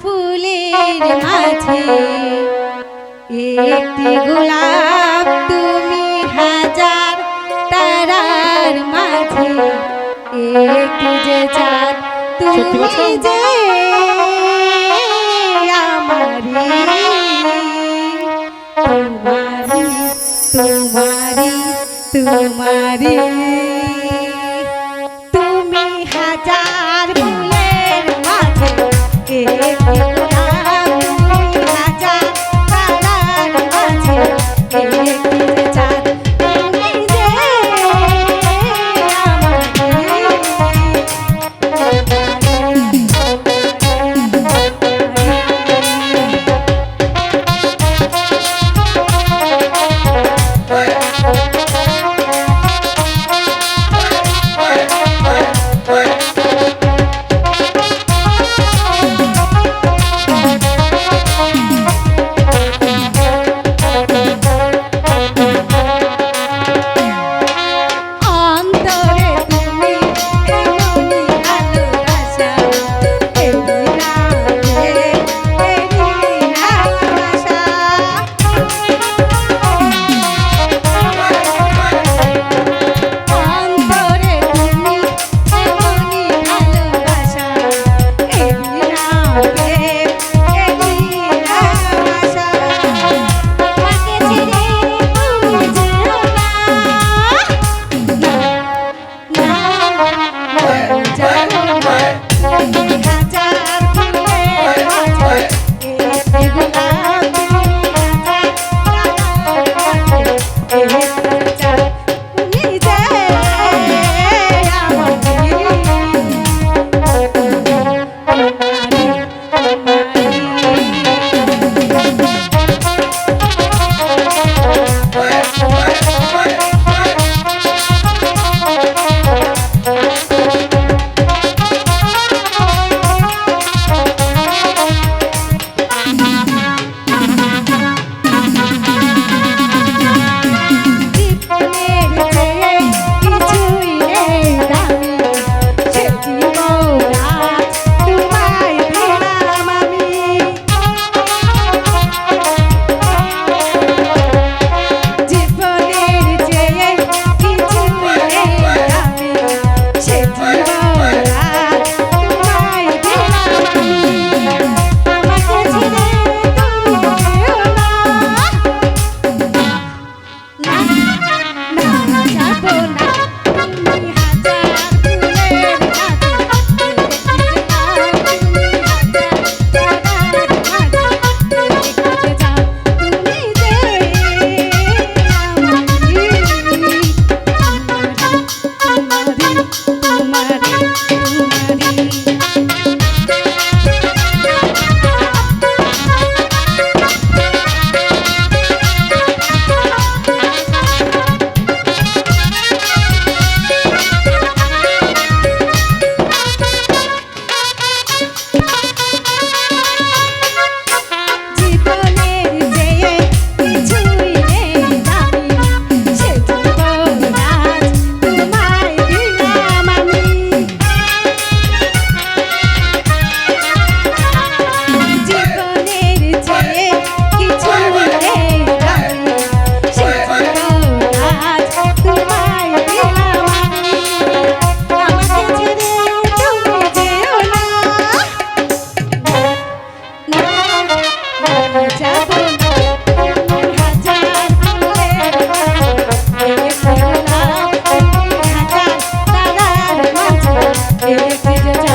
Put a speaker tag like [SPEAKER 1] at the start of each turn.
[SPEAKER 1] ফুলের মাঝে একটি গোলাপ তুমি হাজার তারার মাঝে। একটি যে
[SPEAKER 2] চার
[SPEAKER 1] তুমি যে আমারি তোমারি তোমারি তোমারি feel it, feel it.